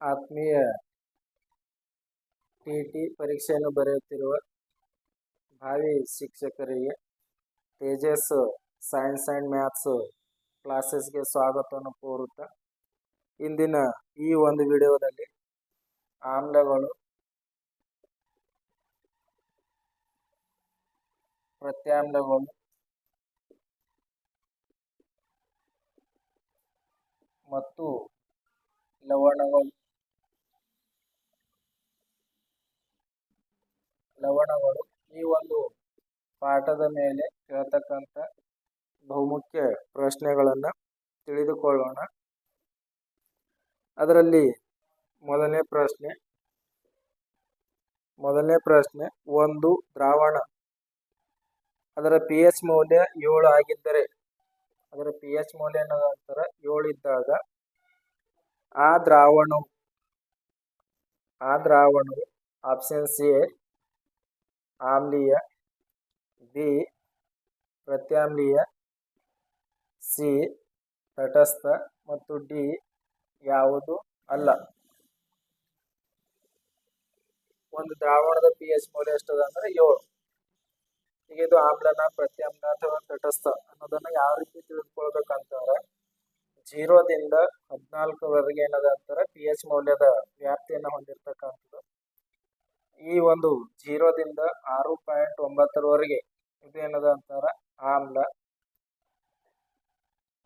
ಆತ್ಮೀಯ ಟಿ ಪರೀಕ್ಷೆಯನ್ನು ಬರೆಯುತ್ತಿರುವ ಭಾವಿ ಶಿಕ್ಷಕರಿಗೆ ತೇಜಸ್ ಸೈನ್ಸ್ ಆ್ಯಂಡ್ ಮ್ಯಾಥ್ಸ್ ಕ್ಲಾಸಸ್ಗೆ ಸ್ವಾಗತವನ್ನು ಕೋರುತ್ತಾ, ಇಂದಿನ ಈ ಒಂದು ವಿಡಿಯೋದಲ್ಲಿ ಆಮ್ಲಗಳು ಪ್ರತ್ಯಾಮ್ಲಗಳು ಮತ್ತು ಲವಣಗಳು. ಲವಣಗಳು. ಈ ಒಂದು ಪಾಠದ ಮೇಲೆ ಕೇಳ್ತಕ್ಕಂಥ ಬಹುಮುಖ್ಯ ಪ್ರಶ್ನೆಗಳನ್ನು ತಿಳಿದುಕೊಳ್ಳೋಣ. ಅದರಲ್ಲಿ ಮೊದಲನೇ ಪ್ರಶ್ನೆ ಮೊದಲನೇ ಪ್ರಶ್ನೆ, ಒಂದು ದ್ರಾವಣ. ಅದರ ಪಿ ಎಚ್ ಮೌಲ್ಯ ಏಳು ಆಗಿದ್ದರೆ, ಅದರ ಪಿ ಎಚ್ ಮೌಲ್ಯ ನಂತರ ಏಳು ಇದ್ದಾಗ, ಆ ದ್ರಾವಣವು ಆ ದ್ರಾವಣವು ಆಪ್ಷನ್ ಸಿ ಆಮ್ಲೀಯ, ಬಿ, ಪ್ರತ್ಯಾಮ್ಲೀಯ, ಸಿ, ತಟಸ್ಥ ಮತ್ತು ಡಿ ಯಾವುದು ಅಲ್ಲ. ಒಂದು ದ್ರಾವಣದ ಪಿ ಎಚ್ ಮೌಲ್ಯ ಎಷ್ಟದ ಅಂದ್ರೆ ಏಳು. ಈಗ ಇದು ಆಮ್ಲನ ಪ್ರತ್ಯಾಮ್ಲ ಅಥವಾ ತಟಸ್ಥ ಅನ್ನೋದನ್ನ ಯಾವ ರೀತಿ ತಿಳ್ಕೊಳ್ಬೇಕಂತಂದ್ರೆ ಜೀರೋದಿಂದ ಹದಿನಾಲ್ಕರವರೆಗೆ ಏನದ ಅಂತಾರೆ ಪಿ ಎಚ್ ಮೌಲ್ಯದ ವ್ಯಾಪ್ತಿಯನ್ನು ಹೊಂದಿರತಕ್ಕಂಥದ್ದು. ಈ ಒಂದು ಜೀರೋದಿಂದ ಆರು ಪಾಯಿಂಟ್ ಒಂಬತ್ತರವರೆಗೆ ಇದೇನದ ಅಂತಾರ? ಆಮ್ಲ.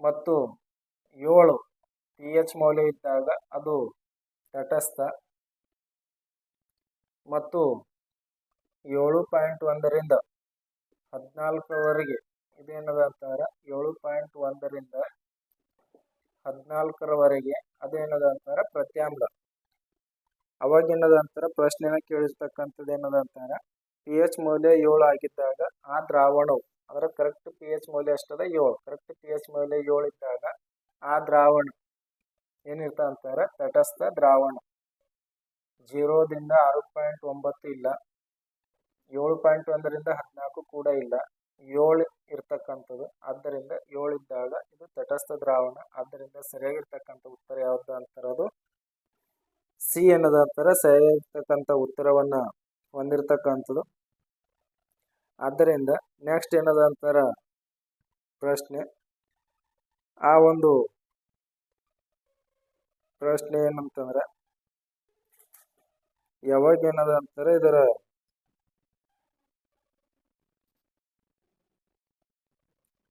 ಮತ್ತು ಏಳು ಪಿ ಎಚ್ ಮೌಲ್ಯ ಇದ್ದಾಗ ಅದು ತಟಸ್ಥ. ಮತ್ತು ಏಳು ಪಾಯಿಂಟ್ ಒಂದರಿಂದ ಹದಿನಾಲ್ಕರವರೆಗೆ ಇದೇನದ ಅಂತಾರ? ಏಳು ಪಾಯಿಂಟ್ ಒಂದರಿಂದ ಹದಿನಾಲ್ಕರವರೆಗೆ ಅದೇನದ ಅಂತಾರ? ಪ್ರತ್ಯಾಮ್ಲ. ಅವಾಗೇನದ ಅಂತಾರ ಪ್ರಶ್ನೆನ ಕೇಳಿರ್ತಕ್ಕಂಥದ್ದು ಅಂತಾರ? ಪಿ ಎಚ್ ಮೌಲ್ಯ ಏಳು ಆಗಿದ್ದಾಗ ಆ ದ್ರಾವಣವು, ಅದರ ಕರೆಕ್ಟ್ ಪಿ ಎಚ್ ಮೌಲ್ಯ ಎಷ್ಟದ? ಏಳು. ಕರೆಕ್ಟ್ ಪಿ ಎಚ್ ಮೌಲ್ಯ ಏಳು ಇದ್ದಾಗ ಆ ದ್ರಾವಣ ಏನಿರ್ತ ಅಂತಾರೆ? ತಟಸ್ಥ ದ್ರಾವಣ. ಜೀರೋದಿಂದ ಆರು ಪಾಯಿಂಟ್ ಒಂಬತ್ತು ಇಲ್ಲ. ಏಳು ಪಾಯಿಂಟ್ ಒಂದರಿಂದ ಹದಿನಾಲ್ಕು ಕೂಡ ಇಲ್ಲ. ಏಳು ಇರ್ತಕ್ಕಂಥದ್ದು, ಆದ್ದರಿಂದ ಏಳು ಇದ್ದಾಗ ಇದು ತಟಸ್ಥ ದ್ರಾವಣ. ಆದ್ದರಿಂದ ಸರಿಯಾಗಿರ್ತಕ್ಕಂಥ ಉತ್ತರ ಯಾವ್ದು ಅಂತಾರದು ಸಿ ಅನ್ನೋದು ಸರಿಯಾಗಿರ್ತಕ್ಕಂಥ ಉತ್ತರವನ್ನು ಹೊಂದಿರತಕ್ಕಂಥದ್ದು. ಆದ್ದರಿಂದ ನೆಕ್ಸ್ಟ್ ಏನದ ಅಂತಾರ ಪ್ರಶ್ನೆ. ಆ ಒಂದು ಪ್ರಶ್ನೆ ಏನಂತಂದ್ರೆ, ಯಾವಾಗ ಏನದ ಅಂತಾರೆ ಇದರ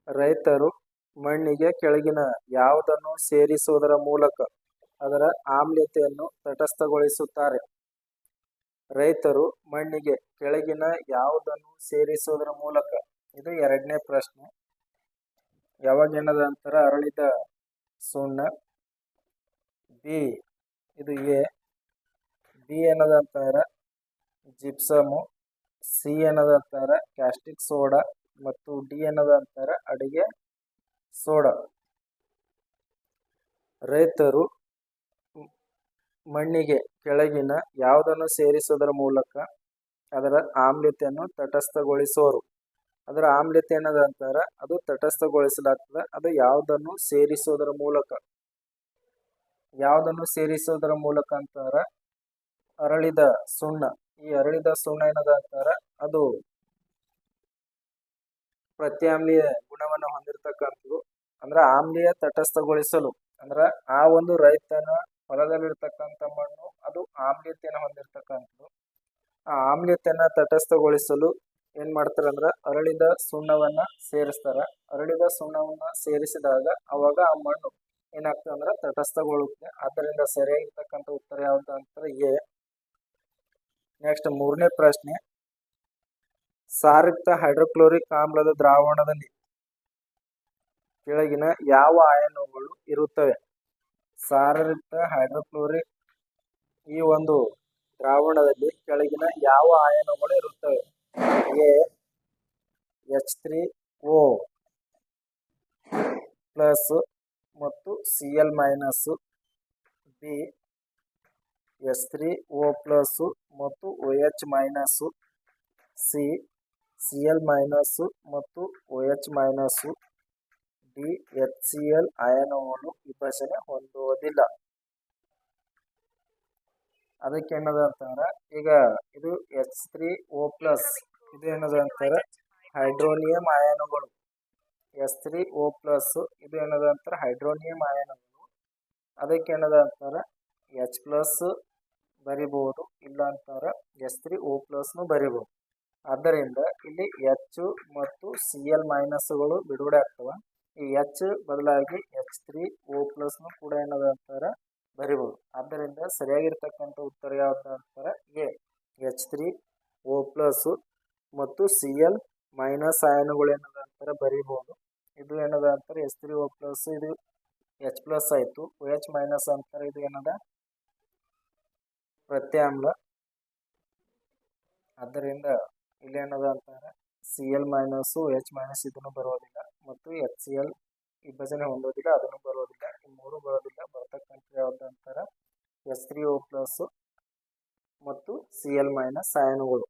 ರೈತರು ಮಣ್ಣಿಗೆ ಕೆಳಗಿನ ಯಾವುದನ್ನು ಸೇರಿಸುವುದರ ಮೂಲಕ ಅದರ ಆಮ್ಲತೆಯನ್ನು ತಟಸ್ಥಗೊಳಿಸುತ್ತಾರೆ. ರೈತರು ಮಣ್ಣಿಗೆ ಕೆಳಗಿನ ಯಾವುದನ್ನು ಸೇರಿಸುವುದರ ಮೂಲಕ, ಇದು ಎರಡನೇ ಪ್ರಶ್ನೆ. ಯಾವಾಗ ಏನದ ಅಂತಾರ ಅರಳಿದ ಸುಣ್ಣ? ಬಿ. ಇದು ಎ. ಬಿ ಏನದ ಅಂತಾರ? ಜಿಪ್ಸಮು. ಸಿ ಏನದ ಅಂತಾರ? Caustic soda. ಮತ್ತು ಡಿ ಏನದ ಅಂತಾರ? ಅಡಿಗೆ ಸೋಡಾ. ರೈತರು ಮಣ್ಣಿಗೆ ಕೆಳಗಿನ ಯಾವುದನ್ನು ಸೇರಿಸುವುದರ ಮೂಲಕ ಅದರ ಆಮ್ಲತೆಯನ್ನು ತಟಸ್ಥಗೊಳಿಸೋರು. ಅದರ ಆಮ್ಲತೆ ಏನದ ಅಂತಾರ, ಅದು ತಟಸ್ಥಗೊಳಿಸಲಾಗ್ತದೆ, ಅದು ಯಾವುದನ್ನು ಸೇರಿಸುವುದರ ಮೂಲಕ. ಯಾವುದನ್ನು ಸೇರಿಸುವುದರ ಮೂಲಕ ಅಂತಾರ, ಅರಳಿದ ಸುಣ್ಣ. ಈ ಅರಳಿದ ಸುಣ್ಣ ಏನದ ಅಂತಾರ, ಅದು ಪ್ರತ್ಯಾಮ್ಲೀಯ ಗುಣವನ್ನು ಹೊಂದಿರತಕ್ಕಂಥದ್ದು. ಅಂದ್ರೆ ಆಮ್ಲೀಯ ತಟಸ್ಥಗೊಳಿಸಲು. ಅಂದ್ರೆ ಆ ಒಂದು ರೈತನ ಹೊಲದಲ್ಲಿರ್ತಕ್ಕಂಥ ಮಣ್ಣು, ಅದು ಆಮ್ಲೀಯತೆಯನ್ನು ಹೊಂದಿರತಕ್ಕಂಥದ್ದು. ಆ ಆಮ್ಲೀಯತೆಯನ್ನ ತಟಸ್ಥಗೊಳಿಸಲು ಏನು ಮಾಡ್ತಾರೆ ಅಂದ್ರೆ ಅರಳಿದ ಸುಣ್ಣವನ್ನ ಸೇರಿಸ್ತಾರೆ. ಅರಳಿದ ಸುಣ್ಣವನ್ನ ಸೇರಿಸಿದಾಗ ಅವಾಗ ಆ ಮಣ್ಣು ಏನಾಗ್ತದೆ ಅಂದ್ರೆ ತಟಸ್ಥಗೊಳ್ಳುತ್ತೆ. ಆದ್ದರಿಂದ ಸರಿಯಾಗಿರ್ತಕ್ಕಂಥ ಉತ್ತರ ಯಾವುದು ಅಂತಂದ್ರೆ ಎ. ನೆಕ್ಸ್ಟ್ ಮೂರನೇ ಪ್ರಶ್ನೆ. ಸಾರಿಕ್ತ ಹೈಡ್ರೋಕ್ಲೋರಿಕ್ ಆಮ್ಲದ ದ್ರಾವಣದಲ್ಲಿ ಕೆಳಗಿನ ಯಾವ ಆಯನಗಳು ಇರುತ್ತವೆ? ಸಾರಯುಕ್ತ ಹೈಡ್ರೋಕ್ಲೋರಿಕ್ ಈ ಒಂದು ದ್ರಾವಣದಲ್ಲಿ ಕೆಳಗಿನ ಯಾವ ಆಯನಗಳು ಇರುತ್ತವೆ? A, H three O plus ಮತ್ತು C L minus, B S three O plus ಮತ್ತು O H minus, C C L minus ಮತ್ತು O H minus. D, H C L ಅಯನವನ್ನು ವಿಭಜನೆ ಹೊಂದುವುದಿಲ್ಲ. ಅದಕ್ಕೆ ಏನದ ಅಂತಂದ್ರೆ ಈಗ ಇದು ಎಚ್ ತ್ರೀ ಓ ಪ್ಲಸ್, ಇದು ಏನದ ಅಂತಾರೆ? ಹೈಡ್ರೋನಿಯಂ ಅಯಾನುಗಳು. ಎಸ್ ತ್ರೀ ಓ ಪ್ಲಸ್, ಇದು ಏನದ ಅಂತಾರೆ? ಹೈಡ್ರೋನಿಯಂ ಅಯಾನುಗಳು. ಅದಕ್ಕೆ ಏನದ ಅಂತಾರೆ? ಎಚ್ ಪ್ಲಸ್ ಬರಿಬಹುದು ಇಲ್ಲ ಅಂತಾರೆ? ಎಸ್ ತ್ರೀ ಓ ಪ್ಲಸ್ನು ಬರಿಬಹುದು ಆದ್ದರಿಂದ ಇಲ್ಲಿ ಎಚ್ ಮತ್ತು ಸಿ ಎಲ್ ಮೈನಸ್ಗಳು ಬಿಡುಗಡೆ ಆಗ್ತವ. ಈ ಎಚ್ ಬದಲಾಗಿ ಎಚ್ ತ್ರೀ ಓ ಪ್ಲಸ್ನು ಕೂಡ ಏನದ ಅಂತಾರೆ? ಬರಿಬೋದು. ಆದ್ದರಿಂದ ಸರಿಯಾಗಿರ್ತಕ್ಕಂಥ ಉತ್ತರ ಯಾವ್ದು ಅಂತಾರೆ? A H three O plus ಮತ್ತು ಸಿ ಎಲ್ ಮೈನಸ್ ಆಯನುಗಳು ಏನದ ಅಂತಾರೆ? ಬರಿಬೋದು. ಇದು ಏನದ ಅಂತಾರೆ? ಎಚ್ ತ್ರೀ ಓ ಪ್ಲಸ್ ಇದು ಎಚ್ ಪ್ಲಸ್ ಆಯಿತು. ಓ ಎಚ್ ಮೈನಸ್ ಅಂತಾರೆ ಇದು ಏನದ? ಪ್ರತ್ಯಾಮ್ಲ ಆದ್ದರಿಂದ ಇಲ್ಲಿ ಏನದ ಅಂತಾರೆ? C L minus H minus ಇದನ್ನು ಬರೋದಿಲ್ಲ. ಮತ್ತು ಎಚ್ ಸಿ ಎಲ್ ವಿಭಜನೆ ಹೊಂದೋದಿಲ್ಲ, ಅದನ್ನು ಬರೋದಿಲ್ಲ. ಈ ಮೂರು ಬರೋದಿಲ್ಲ ಬರ್ತಕ್ಕಂಥ ಯಾವುದಂತಾರ ಎಸ್ ತ್ರೀ ಓ ಪ್ಲಸ್ ಮತ್ತು ಸಿ ಎಲ್ ಮೈನಸ್ ಅಯನುಗಳು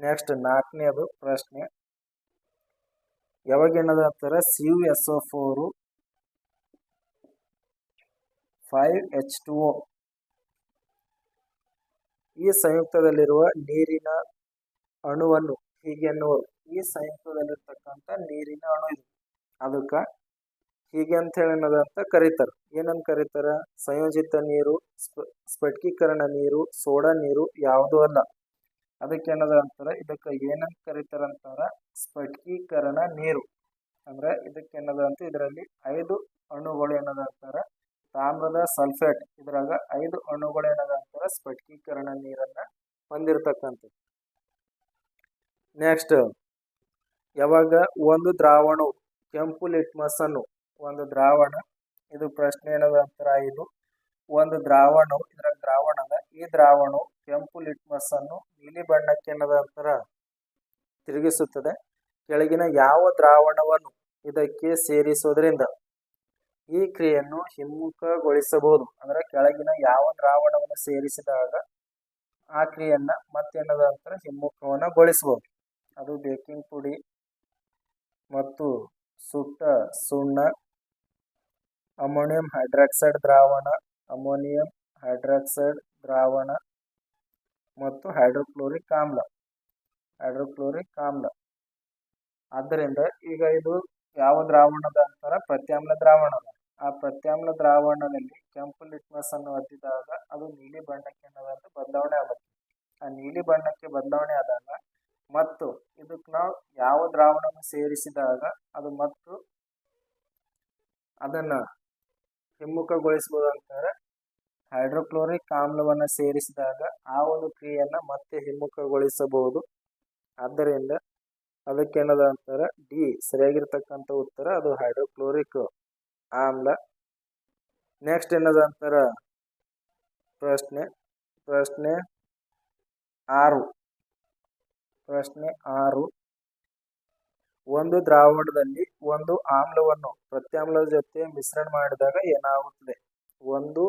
ನೆಕ್ಸ್ಟ್ ನಾಲ್ಕನೇದು ಪ್ರಶ್ನೆ. ಯಾವಾಗ ಏನದ ಅಂತಾರೆ C U S O four five H two O ಈ ಸಂಯುಕ್ತದಲ್ಲಿರುವ ನೀರಿನ ಅಣುವನ್ನು ಹೀಗೆ ಎನ್ನುವರು ಈ ಸಂಯುಕ್ತದಲ್ಲಿರ್ತಕ್ಕಂತ ನೀರಿನ ಅಣು ಇದು. ಅದಕ್ಕೆ ಹೀಗೆ ಅಂತ ಹೇಳಿ ಅಂತ ಕರೀತಾರೆ. ಏನಂತ ಕರೀತಾರ? ಸಂಯೋಜಿತ ನೀರು ಸ್ಫಟಿಕೀಕರಣ ನೀರು, ಸೋಡಾ ನೀರು ಯಾವುದೂ ಅಲ್ಲ. ಅದಕ್ಕೆ ಏನದ ಅಂತಾರ? ಇದಕ್ಕೆ ಏನಂತ ಕರೀತಾರ ಅಂತಾರ? ಸ್ಫಟಿಕೀಕರಣ ನೀರು. ಅಂದ್ರೆ ಇದಕ್ಕೆ ಏನದ ಅಂತ ಇದರಲ್ಲಿ ಐದು ಅಣುಗಳು ಏನದ ಅಂತಾರ? ತಾಮ್ರದ ಸಲ್ಫೇಟ್. ಇದ್ರಾಗ ಐದು ಅಣುಗಳು ಏನದ ಅಂತಾರ? ಸ್ಫಟಿಕೀಕರಣ ನೀರನ್ನ ಹೊಂದಿರತಕ್ಕಂಥದ್ದು. ನೆಕ್ಸ್ಟ್ ಯಾವಾಗ ಒಂದು ದ್ರಾವಣವು ಕೆಂಪು ಲಿಟ್ಮಸ್ ಅನ್ನು ಒಂದು ದ್ರಾವಣ, ಇದು ಪ್ರಶ್ನೆ ಏನದ ಅಂತರ ಇದು ಒಂದು ದ್ರಾವಣವು ಇದ್ರಾಗ ದ್ರಾವಣದ, ಈ ದ್ರಾವಣವು ಕೆಂಪು ಲಿಟ್ಮಸ್ ಅನ್ನು ನೀಲಿ ಬಣ್ಣಕ್ಕೆ ಏನದ ಅಂತರ? ತಿರುಗಿಸುತ್ತದೆ. ಕೆಳಗಿನ ಯಾವ ದ್ರಾವಣವನ್ನು ಇದಕ್ಕೆ ಸೇರಿಸೋದ್ರಿಂದ ಈ ಕ್ರಿಯೆಯನ್ನು ಹಿಮ್ಮುಖಗೊಳಿಸಬಹುದು. ಅಂದ್ರೆ ಕೆಳಗಿನ ಯಾವ ದ್ರಾವಣವನ್ನು ಸೇರಿಸಿದಾಗ ಆ ಕ್ರಿಯೆಯನ್ನ ಮತ್ತೇನದ ಅಂತರ? ಹಿಮ್ಮುಖವನ್ನು ಗೊಳಿಸಬಹುದು. ಅದು ಬೇಕಿಂಗ್ ಪುಡಿ ಮತ್ತು ಸುಟ್ಟ ಸುಣ್ಣ, ಅಮೋನಿಯಂ ಹೈಡ್ರಾಕ್ಸೈಡ್ ದ್ರಾವಣ, ಅಮೋನಿಯಂ ಹೈಡ್ರಾಕ್ಸೈಡ್ ದ್ರಾವಣ ಮತ್ತು ಹೈಡ್ರೋಕ್ಲೋರಿಕ್ ಆಮ್ಲ ಹೈಡ್ರೋಕ್ಲೋರಿಕ್ ಆಮ್ಲ. ಆದ್ದರಿಂದ ಈಗ ಇದು ಯಾವ ದ್ರಾವಣದ ಅಂತಾರ? ಪ್ರತ್ಯಾಮ್ಲ ದ್ರಾವಣದ. ಆ ಪ್ರತ್ಯಾಮ್ಲ ದ್ರಾವಣದಲ್ಲಿ ಕೆಂಪು ಲಿಟ್ಮಸ್ ಅನ್ನು ಅದ್ದಿದಾಗ ಅದು ನೀಲಿ ಬಣ್ಣಕ್ಕೆ ಬದಲಾವಣೆ ಆಗುತ್ತೆ ಆ ನೀಲಿ ಬಣ್ಣಕ್ಕೆ ಬದಲಾವಣೆ ಆದಾಗ ಮತ್ತು ಇದಕ್ಕೆ ನಾವು ಯಾವ ದ್ರಾವಣವನ್ನು ಸೇರಿಸಿದಾಗ ಅದು ಮತ್ತು ಅದನ್ನು ಹಿಮ್ಮುಖಗೊಳಿಸಬಹುದು ಅಂತಾರೆ ಹೈಡ್ರೋಕ್ಲೋರಿಕ್ ಆಮ್ಲವನ್ನು ಸೇರಿಸಿದಾಗ ಆ ಒಂದು ಕ್ರಿಯೆಯನ್ನು ಮತ್ತೆ ಹಿಮ್ಮುಖಗೊಳಿಸಬಹುದು. ಆದ್ದರಿಂದ ಅದಕ್ಕೇನದ ಅಂತಾರೆ ಡಿ ಸರಿಯಾಗಿರ್ತಕ್ಕಂಥ ಉತ್ತರ ಅದು ಹೈಡ್ರೋಕ್ಲೋರಿಕ್ ಆಮ್ಲ. ನೆಕ್ಸ್ಟ್ ಏನದ ಅಂತಾರೆ ಪ್ರಶ್ನೆ ಪ್ರಶ್ನೆ ಆರು. ಪ್ರಶ್ನೆ ಆರು. ಒಂದು ದ್ರಾವಣದಲ್ಲಿ ಒಂದು ಆಮ್ಲವನ್ನು ಪ್ರತ್ಯಾಮ್ಲದ ಜೊತೆ ಮಿಶ್ರಣ ಮಾಡಿದಾಗ ಏನಾಗುತ್ತದೆ? ಒಂದು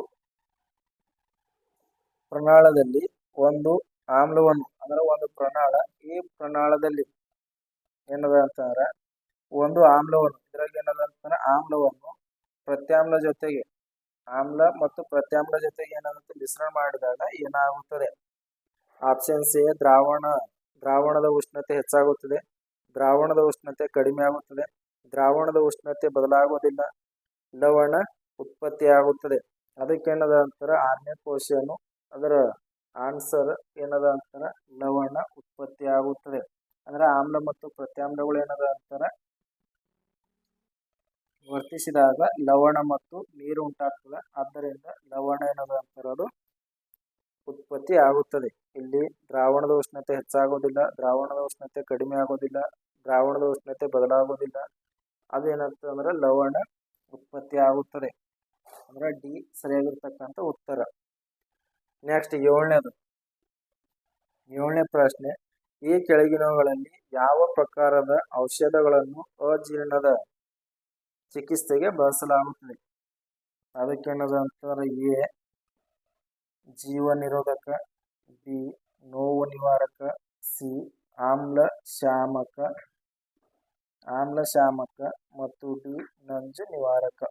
ಪ್ರಣಾಳದಲ್ಲಿ ಒಂದು ಆಮ್ಲವನ್ನು, ಅಂದ್ರೆ ಒಂದು ಪ್ರಣಾಳ, ಈ ಪ್ರಣಾಳದಲ್ಲಿ ಏನದ ಅಂತಂದ್ರೆ ಒಂದು ಆಮ್ಲವನ್ನು ಇದ್ರಾಗ ಏನದ ಅಂತಂದ್ರೆ ಆಮ್ಲವನ್ನು ಪ್ರತ್ಯಾಮ್ಲ ಜೊತೆಗೆ, ಆಮ್ಲ ಮತ್ತು ಪ್ರತ್ಯಾಮ್ಲ ಜೊತೆಗೆ ಏನಾಗುತ್ತೆ ಮಿಶ್ರಣ ಮಾಡಿದಾಗ ಏನಾಗುತ್ತದೆ? ಆಪ್ಷನ್ ಎ ದ್ರಾವಣ. ದ್ರಾವಣದ ಉಷ್ಣತೆ ಹೆಚ್ಚಾಗುತ್ತದೆ. ದ್ರಾವಣದ ಉಷ್ಣತೆ ಕಡಿಮೆ ಆಗುತ್ತದೆ. ದ್ರಾವಣದ ಉಷ್ಣತೆ ಬದಲಾಗುವುದಿಲ್ಲ. ಲವಣ ಉತ್ಪತ್ತಿಯಾಗುತ್ತದೆ. ಅದಕ್ಕೇನದ ಅಂತಾರ? ಆರನೇ ಕ್ವಶನ್ ಅದರ ಆನ್ಸರ್ ಏನದ ಅಂತಾರ? ಲವಣ ಉತ್ಪತ್ತಿ ಆಗುತ್ತದೆ ಅಂದ್ರೆ ಆಮ್ಲ ಮತ್ತು ಪ್ರತ್ಯಾಮ್ಲಗಳು ಏನದ ಅಂತಾರ? ವರ್ತಿಸಿದಾಗ ಲವಣ ಮತ್ತು ನೀರು ಉಂಟಾಗ್ತದೆ. ಆದ್ದರಿಂದ ಲವಣ ಏನದ ಅಂತಾರ ಅದು? ಉತ್ಪತ್ತಿ ಆಗುತ್ತದೆ. ಇಲ್ಲಿ ದ್ರಾವಣದ ಉಷ್ಣತೆ ಹೆಚ್ಚಾಗೋದಿಲ್ಲ ದ್ರಾವಣದ ಉಷ್ಣತೆ ಕಡಿಮೆ ಆಗೋದಿಲ್ಲ ದ್ರಾವಣದ ಉಷ್ಣತೆ ಬದಲಾಗೋದಿಲ್ಲ ಅದೇನಂತಂದ್ರೆ ಲವಣ ಉತ್ಪತ್ತಿ ಆಗುತ್ತದೆ. ಅಂದ್ರೆ ಡಿ ಸರಿಯಾಗಿರ್ತಕ್ಕಂಥ ಉತ್ತರ. ನೆಕ್ಸ್ಟ್ ಏಳನೇದು. ಏಳನೇ ಪ್ರಶ್ನೆ. ಈ ಕೆಳಗಿನವುಗಳಲ್ಲಿ ಯಾವ ಪ್ರಕಾರದ ಔಷಧಗಳನ್ನು ಅಜೀರ್ಣದ ಚಿಕಿತ್ಸೆಗೆ ಬಳಸಲಾಗುತ್ತದೆ? ಅದಕ್ಕೇನದ ಅಂತಂದ್ರೆ ಎ ಜೀವ ನಿರೋಧಕ ಬಿ ನೋವು ನಿವಾರಕ ಸಿ, ಆಮ್ಲ ಶಾಮಕ ಆಮ್ಲ ಶಾಮಕ ಮತ್ತು ಡಿ, ನಂಜು ನಿವಾರಕ.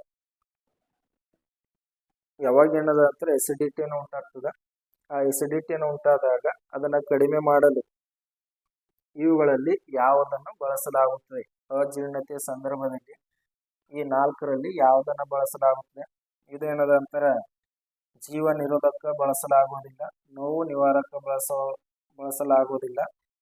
ಯಾವಾಗ ಏನದ ಅಂತಾರೆ ಎಸಿಡಿಟಿಯನ್ನು ಉಂಟಾಗ್ತದೆ. ಆ ಎಸಿಡಿಟಿಯನ್ನು ಉಂಟಾದಾಗ ಅದನ್ನು ಕಡಿಮೆ ಮಾಡಲು ಇವುಗಳಲ್ಲಿ ಯಾವುದನ್ನು ಬಳಸಲಾಗುತ್ತದೆ? ಅಜೀರ್ಣತೆಯ ಸಂದರ್ಭದಲ್ಲಿ ಈ ನಾಲ್ಕರಲ್ಲಿ ಯಾವುದನ್ನು ಬಳಸಲಾಗುತ್ತದೆ? ಇದೇನದ ಅಂತರ ಜೀವ ನಿರೋಧಕ ಬಳಸಲಾಗುವುದಿಲ್ಲ, ನೋವು ನಿವಾರಕ ಬಳಸ, ಬಳಸಲಾಗುವುದಿಲ್ಲ,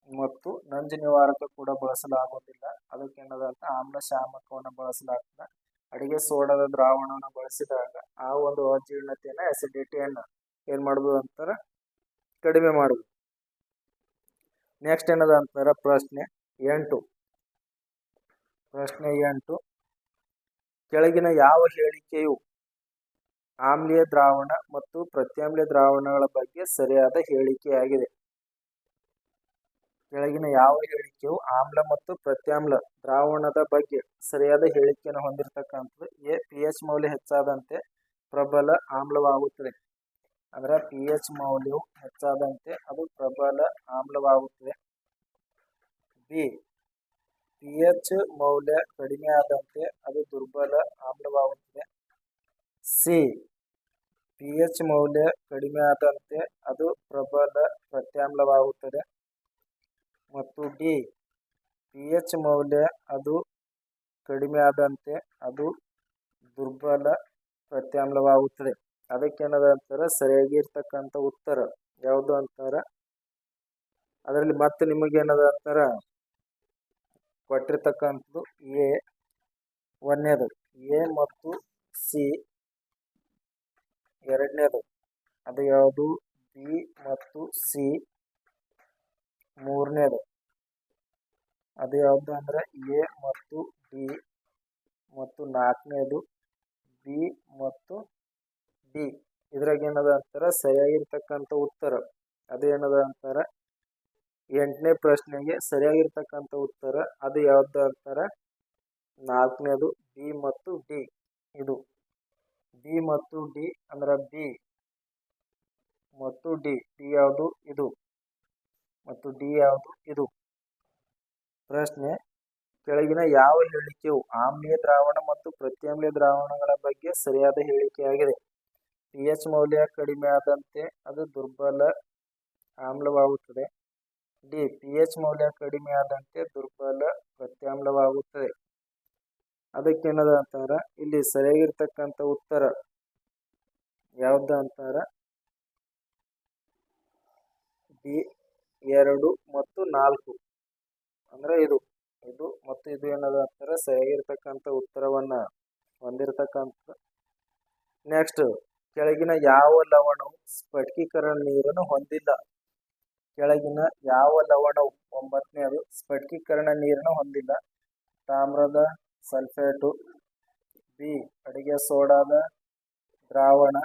ಮತ್ತು ನಂಜು ನಿವಾರಕ ಕೂಡ ಬಳಸಲಾಗುವುದಿಲ್ಲ. ಅದಕ್ಕೇನದಂತ ಆಮ್ಲ ಶಾಮಕವನ್ನು ಬಳಸಲಾಗ್ತದೆ. ಅಡಿಗೆ ಸೋಡದ ದ್ರಾವಣವನ್ನು ಬಳಸಿದಾಗ ಆ ಒಂದು ಅಜೀರ್ಣತೆಯನ್ನು ಅಸಿಡಿಟಿಯನ್ನು ಏನು ಮಾಡ್ಬೋದು ಅಂತಾರೆ, ಕಡಿಮೆ ಮಾಡ್ಬೋದು. ನೆಕ್ಸ್ಟ್ ಏನದ ಅಂತಾರೆ, ಪ್ರಶ್ನೆ ಎಂಟು. ಪ್ರಶ್ನೆ ಎಂಟು. ಕೆಳಗಿನ ಯಾವ ಹೇಳಿಕೆಯು ಆಮ್ಲೀಯ ದ್ರಾವಣ ಮತ್ತು ಪ್ರತ್ಯಾಮ್ಲೀಯ ದ್ರಾವಣಗಳ ಬಗ್ಗೆ ಸರಿಯಾದ ಹೇಳಿಕೆಯಾಗಿದೆ. ಕೆಳಗಿನ ಯಾವ ಹೇಳಿಕೆಯು ಆಮ್ಲ ಮತ್ತು ಪ್ರತ್ಯಾಮ್ಲ ದ್ರಾವಣದ ಬಗ್ಗೆ ಸರಿಯಾದ ಹೇಳಿಕೆಯನ್ನು ಹೊಂದಿರತಕ್ಕಂಥದ್ದು ಎ ಪಿ ಎಚ್ ಮೌಲ್ಯ ಹೆಚ್ಚಾದಂತೆ ಪ್ರಬಲ ಆಮ್ಲವಾಗುತ್ತದೆ. ಅದರ ಪಿ ಎಚ್ ಮೌಲ್ಯವು ಹೆಚ್ಚಾದಂತೆ ಅದು ಪ್ರಬಲ ಆಮ್ಲವಾಗುತ್ತದೆ. ಬಿ ಪಿ ಎಚ್ ಮೌಲ್ಯ ಕಡಿಮೆ ಆದಂತೆ ಅದು ದುರ್ಬಲ ಆಮ್ಲವಾಗುತ್ತದೆ. ಸಿ ಪಿ ಎಚ್ ಮೌಲ್ಯ ಕಡಿಮೆ ಆದಂತೆ ಅದು ಪ್ರಬಲ ಪ್ರತ್ಯಾಮ್ಲವಾಗುತ್ತದೆ ಮತ್ತು ಡಿ ಪಿ.ಎಚ್ ಮೌಲ್ಯ ಅದು ಕಡಿಮೆ ಆದಂತೆ ಅದು ದುರ್ಬಲ ಪ್ರತ್ಯಾಮ್ಲವಾಗುತ್ತದೆ ಅದಕ್ಕೇನದ ಅಂತಾರೆ? ಸರಿಯಾಗಿ ಇರ್ತಕ್ಕಂಥ ಉತ್ತರ. ಯಾವುದು ಅಂತಾರೆ? ಅದರಲ್ಲಿ ಮತ್ತೆ ನಿಮಗೇನದ ಅಂತಾರೆ? ಕೊಟ್ಟಿರ್ತಕ್ಕಂಥದ್ದು ಎ ಒಂದನೇದು ಎ ಮತ್ತು ಸಿ ಎರಡನೇದು ಅದು ಯಾವುದು? ಬಿ ಮತ್ತು ಸಿ. ಮೂರನೇದು. ಅದು ಯಾವುದು ಅಂದರೆ ಎ ಮತ್ತು ಡಿ ಮತ್ತು ನಾಲ್ಕನೇದು. ಬಿ ಮತ್ತು ಡಿ. ಇದ್ರಾಗ ಏನದ ಅಂತಾರೆ? ಸರಿಯಾಗಿರ್ತಕ್ಕಂಥ ಉತ್ತರ. ಅದೇನದ ಅಂತಾರೆ? ಎಂಟನೇ ಪ್ರಶ್ನೆಗೆ ಸರಿಯಾಗಿರ್ತಕ್ಕಂಥ ಉತ್ತರ. ಅದು ಯಾವ್ದು ಅಂತಾರೆ? ನಾಲ್ಕನೇದು. ಬಿ ಮತ್ತು ಡಿ. ಇದು. ಬಿ ಮತ್ತು ಡಿ ಅಂದ್ರ ಬಿ ಮತ್ತು ಡಿ ಡಿ ಯಾವುದು? ಇದು. ಮತ್ತು ಡಿ ಯಾವುದು? ಇದು. ಪ್ರಶ್ನೆ, ಕೆಳಗಿನ ಯಾವ ಹೇಳಿಕೆಯು ಆಮ್ಲೀಯ ದ್ರಾವಣ ಮತ್ತು ಪ್ರತ್ಯಾಮ್ಲೀಯ ದ್ರಾವಣಗಳ ಬಗ್ಗೆ ಸರಿಯಾದ ಹೇಳಿಕೆಯಾಗಿದೆ ಪಿ ಎಚ್ ಮೌಲ್ಯ ಕಡಿಮೆ ಆದಂತೆ ಅದು ದುರ್ಬಲ ಆಮ್ಲವಾಗುತ್ತದೆ. ಡಿ ಪಿ ಎಚ್ ಮೌಲ್ಯ ಕಡಿಮೆ ಆದಂತೆ ದುರ್ಬಲ ಪ್ರತ್ಯಾಮ್ಲವಾಗುತ್ತದೆ. ಅದಕ್ಕೇನದ ಅಂತಾರ? ಇಲ್ಲಿ ಸರಿಯಾಗಿರ್ತಕ್ಕಂಥ ಉತ್ತರ ಯಾವ್ದು ಅಂತಾರ? ಬಿ ಎರಡು ಮತ್ತು ನಾಲ್ಕು. ಅಂದ್ರೆ ಇದು ಇದು ಮತ್ತು ಇದು ಏನದ ಅಂತಾರೆ? ಸರಿಯಾಗಿರ್ತಕ್ಕಂಥ ಉತ್ತರವನ್ನ ಹೊಂದಿರತಕ್ಕಂಥ. ನೆಕ್ಸ್ಟ್ ಕೆಳಗಿನ ಯಾವ ಲವಣವು ಸ್ಫಟಿಕೀಕರಣ ನೀರನ್ನು ಹೊಂದಿಲ್ಲ? ಕೆಳಗಿನ ಯಾವ ಲವಣವು ಒಂಬತ್ತನೇದು ಸ್ಫಟಿಕೀಕರಣ ನೀರನ್ನು ಹೊಂದಿಲ್ಲ? ತಾಮ್ರದ ಸಲ್ಫೇಟು, ಬಿ, ಅಡಿಗೆ ಸೋಡಾದ ದ್ರಾವಣ,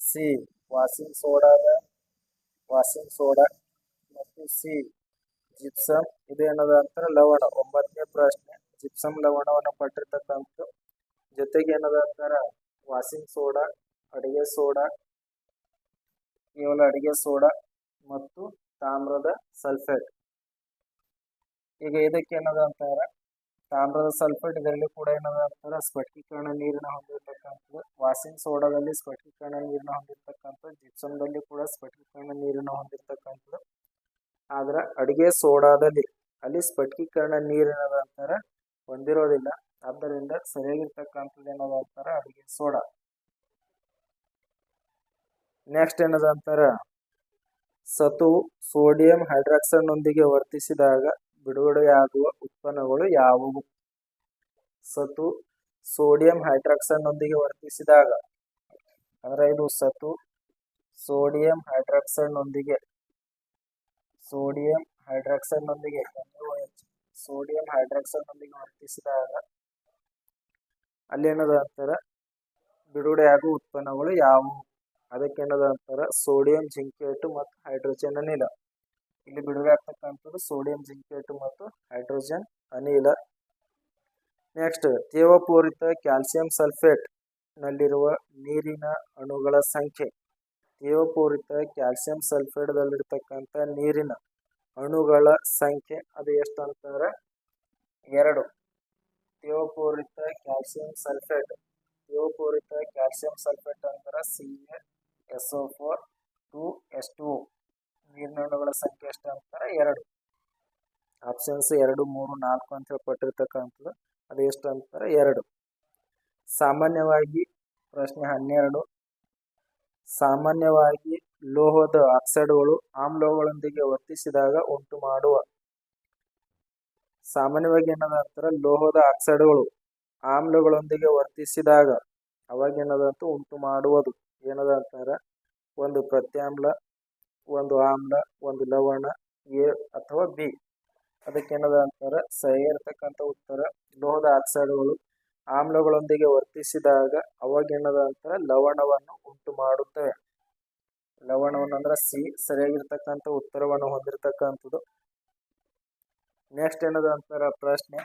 ಸಿ ವಾಷಿಂಗ್ ಸೋಡಾದ ವಾಷಿಂಗ್ ಸೋಡಾ ಮತ್ತು ಸಿ, ಜಿಪ್ಸಮ್. ಇದೇನದ ಅಂತಾರೆ ಲವಣ, ಒಂಬತ್ತನೇ ಪ್ರಶ್ನೆ. ಜಿಪ್ಸಮ್ ಲವಣವನ್ನು ಪಟ್ಟಿರ್ತಕ್ಕಂಥ ಜೊತೆಗೆ ಏನದ ಅಂತಾರೆ? ವಾಷಿಂಗ್ ಸೋಡಾ, ಅಡಿಗೆ ಸೋಡಾ, ಕೇವಲ ಅಡಿಗೆ ಸೋಡಾ ಮತ್ತು ತಾಮ್ರದ ಸಲ್ಫೇಟ್. ಈಗ ಇದಕ್ಕೆ ಏನದ ಅಂತಾರೆ? ತಾಮ್ರದ ಸಲ್ಫೇಟ್ ಇದರಲ್ಲಿ ಕೂಡ ಏನದ ಅಂತಾರೆ? ಸ್ಫಟಿಕೀಕರಣ ನೀರಿನ ಹೊಂದಿರತಕ್ಕಂಥದ್ದು. ವಾಷಿಂಗ್ ಸೋಡಾದಲ್ಲಿ ಸ್ಫಟಿಕೀಕರಣ ನೀರಿನ ಹೊಂದಿರತಕ್ಕಂಥದ್ದು. ಜಿಪ್ಸಮ್ದಲ್ಲಿ ಕೂಡ ಸ್ಫಟಿಕೀಕರಣ ನೀರಿನ ಹೊಂದಿರತಕ್ಕಂಥದ್ದು. ಆದ್ರೆ ಅಡಿಗೆ ಸೋಡಾದಲ್ಲಿ ಅಲ್ಲಿ ಸ್ಫಟಿಕೀಕರಣ ನೀರಿನದ ಅಂತಾರೆ? ಹೊಂದಿರೋದಿಲ್ಲ. ಆದ್ದರಿಂದ ಸರಿಯಾಗಿರ್ತಕ್ಕಂಥದ್ದು ಏನದ ಅಂತಾರೆ? ಅಡಿಗೆ ಸೋಡಾ. ನೆಕ್ಸ್ಟ್ ಏನದ ಅಂತಾರೆ? ಸತು ಸೋಡಿಯಂ ಹೈಡ್ರಾಕ್ಸೈಡ್ನೊಂದಿಗೆ ವರ್ತಿಸಿದಾಗ ಬಿಡುಗಡೆಯಾಗುವ ಉತ್ಪನ್ನಗಳು ಯಾವುವು? ಸತು ಸೋಡಿಯಂ ಹೈಡ್ರಾಕ್ಸೈಡ್ನೊಂದಿಗೆ ವರ್ತಿಸಿದಾಗ, ಅಂದರೆ ಇದು ಸತು ಸೋಡಿಯಂ ಹೈಡ್ರಾಕ್ಸೈಡ್ನೊಂದಿಗೆ ಸೋಡಿಯಂ ಹೈಡ್ರಾಕ್ಸೈಡ್ನೊಂದಿಗೆ ಸೋಡಿಯಂ ಹೈಡ್ರಾಕ್ಸೈಡ್ನೊಂದಿಗೆ ವರ್ತಿಸಿದಾಗ, ಅಲ್ಲಿ ಏನದ ಅಂತಾರೆ? ಬಿಡುಗಡೆಯಾಗುವ ಉತ್ಪನ್ನಗಳು ಯಾವುವು? ಅದಕ್ಕೆ ಏನದ ಅಂತಾರೆ? ಸೋಡಿಯಂ ಜಿಂಕೇಟು ಮತ್ತು ಹೈಡ್ರೋಜನ್ ಅನಿಲ. ಇಲ್ಲಿ ಬಿಡುಗಡೆ ಆಗ್ತಕ್ಕಂಥದ್ದು ಸೋಡಿಯಂ ಜಿಂಕೇಟು ಮತ್ತು ಹೈಡ್ರೋಜನ್ ಅನಿಲ. ನೆಕ್ಸ್ಟ್ ತೇವಪೂರಿತ ಕ್ಯಾಲ್ಸಿಯಂ ಸಲ್ಫೇಟ್ ನಲ್ಲಿರುವ ನೀರಿನ ಅಣುಗಳ ಸಂಖ್ಯೆ. ತೇವಪೂರಿತ ಕ್ಯಾಲ್ಸಿಯಂ ಸಲ್ಫೇಟ್ದಲ್ಲಿರ್ತಕ್ಕಂಥ ನೀರಿನ ಅಣುಗಳ ಸಂಖ್ಯೆ ಅದು ಎಷ್ಟು ಅಂತಂದ್ರೆ ಎರಡು. ತೇವಪೂರಿತ ಕ್ಯಾಲ್ಸಿಯಂ ಸಲ್ಫೇಟ್ ತೇವಪೂರಿತ ಕ್ಯಾಲ್ಸಿಯಂ ಸಲ್ಫೇಟ್ ಅಂದ್ರೆ C S O four two S two ನೀರಿನ ಅಣುಗಳ ಸಂಖ್ಯೆ ಎಷ್ಟು ಅಂತಾರೆ, ಎರಡು. ಆಪ್ಷನ್ಸ್ ಎರಡು, ಮೂರು, ನಾಲ್ಕು ಅಂತ ಹೇಳಿ ಕೊಟ್ಟಿರ್ತಕ್ಕಂಥದ್ದು, ಅದು ಎಷ್ಟು ಅಂತಾರೆ? ಎರಡು. ಸಾಮಾನ್ಯವಾಗಿ ಪ್ರಶ್ನೆ ಹನ್ನೆರಡು. ಸಾಮಾನ್ಯವಾಗಿ ಲೋಹದ ಆಕ್ಸೈಡ್ಗಳು ಆಮ್ಲಗಳೊಂದಿಗೆ ವರ್ತಿಸಿದಾಗ ಉಂಟು ಮಾಡುವ. ಸಾಮಾನ್ಯವಾಗಿ ಏನದ ಅಂತಾರೆ ಲೋಹದ ಆಕ್ಸೈಡ್ಗಳು ಆಮ್ಲಗಳೊಂದಿಗೆ ವರ್ತಿಸಿದಾಗ ಅವಾಗ ಏನದಂತ? ಉಂಟು ಮಾಡುವುದು. ಏನದ ಅಂತಾರೆ ಒಂದು ಪ್ರತ್ಯಾಮ್ಲ ಒಂದು ಆಮ್ಲ, ಒಂದು ಲವಣ, ಎ ಅಥವಾ ಬಿ. ಅದಕ್ಕೆ ಅಂತಾರೆ? ಸರಿಯಾಗಿರ್ತಕ್ಕಂಥ ಉತ್ತರ. ಲೋಹದ ಆಕ್ಸೈಡ್ಗಳು ಆಮ್ಲಗಳೊಂದಿಗೆ ವರ್ತಿಸಿದಾಗ ಅವಾಗ ಏನದ ಅಂತಾರೆ? ಲವಣವನ್ನು ಉಂಟು ಮಾಡುತ್ತವೆ. ಲವಣವನ್ನು ಅಂದ್ರೆ ಸಿ ಸರಿಯಾಗಿರ್ತಕ್ಕಂಥ ಉತ್ತರವನ್ನು ಹೊಂದಿರತಕ್ಕಂಥದ್ದು ನೆಕ್ಸ್ಟ್ ಏನದ ಅಂತಾರ ಪ್ರಶ್ನೆ?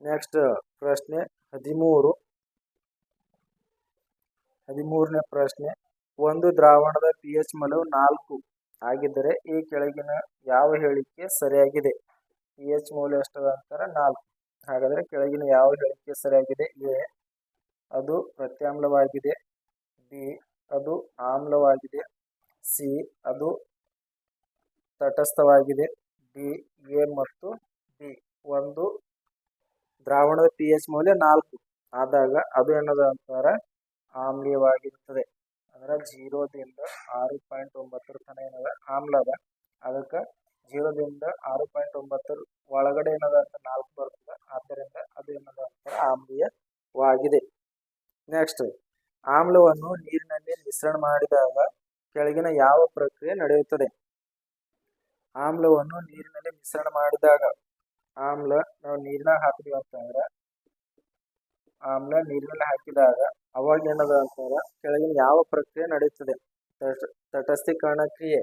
ನೆಕ್ಸ್ಟ್ ಪ್ರಶ್ನೆ ಹದಿಮೂರು. ಹದಿಮೂರನೇ ಪ್ರಶ್ನೆ. ಒಂದು ದ್ರಾವಣದ ಪಿ ಎಚ್ ಮೌಲ್ಯವು ನಾಲ್ಕು ಆಗಿದ್ದರೆ ಈ ಕೆಳಗಿನ ಯಾವ ಹೇಳಿಕೆ ಸರಿಯಾಗಿದೆ? ಪಿ ಎಚ್ ಮೌಲ್ಯ ಎಷ್ಟದ ಅಂತಾರೆ ನಾಲ್ಕು. ಹಾಗಾದರೆ ಕೆಳಗಿನ ಯಾವ ಹೇಳಿಕೆ ಸರಿಯಾಗಿದೆ? ಎ, ಅದು ಪ್ರತ್ಯಾಮ್ಲವಾಗಿದೆ. ಬಿ, ಅದು ಆಮ್ಲವಾಗಿದೆ. ಸಿ, ಅದು ತಟಸ್ಥವಾಗಿದೆ. ಡಿ, ಎ ಮತ್ತು ಬಿ. ಒಂದು ದ್ರಾವಣದ ಪಿ ಎಚ್ ಮೌಲ್ಯ ನಾಲ್ಕು. ಆದಾಗ ಅದು ಏನದ ಅಂತಾರೆ ಆಮ್ಲೀಯವಾಗಿರುತ್ತದೆ. ಅಂದ್ರೆ ಜೀರೋದಿಂದ ಆರು ಪಾಯಿಂಟ್ ಒಂಬತ್ತರ ತನಕ ಏನದ? ಆಮ್ಲ ಅದ. ಅದಕ್ಕೆ ಜೀರೋದಿಂದ ಆರು ಪಾಯಿಂಟ್ ಒಂಬತ್ತರ ಒಳಗಡೆ ಏನದ ಅಂತ ನಾಲ್ಕು ಬರ್ತದೆ. ಆದ್ದರಿಂದ ಅದು ಏನದ ಅಂತಾರೆ ಆಮ್ಲೀಯವಾಗಿದೆ. ನೆಕ್ಸ್ಟ್ ಆಮ್ಲವನ್ನು ನೀರಿನಲ್ಲಿ ಮಿಶ್ರಣ ಮಾಡಿದಾಗ ಕೆಳಗಿನ ಯಾವ ಪ್ರಕ್ರಿಯೆ ನಡೆಯುತ್ತದೆ? ಆಮ್ಲವನ್ನು ನೀರಿನಲ್ಲಿ ಮಿಶ್ರಣ ಮಾಡಿದಾಗ ಆಮ್ಲ ನಾವು ನೀರ್ನಾಗ ಹಾಕಿದ್ವಿ ಅಂತಂದ್ರೆ, ಆಮ್ಲ ನೀರಿನಲ್ಲಿ ಹಾಕಿದಾಗ ಅವಾಗ ಏನದ ಅಂತಂದ್ರೆ ಕೆಳಗಿನ ಯಾವ ಪ್ರಕ್ರಿಯೆ ನಡೆಯುತ್ತದೆ ತಟ ತಟಸ್ಥೀಕರಣ ಕ್ರಿಯೆ.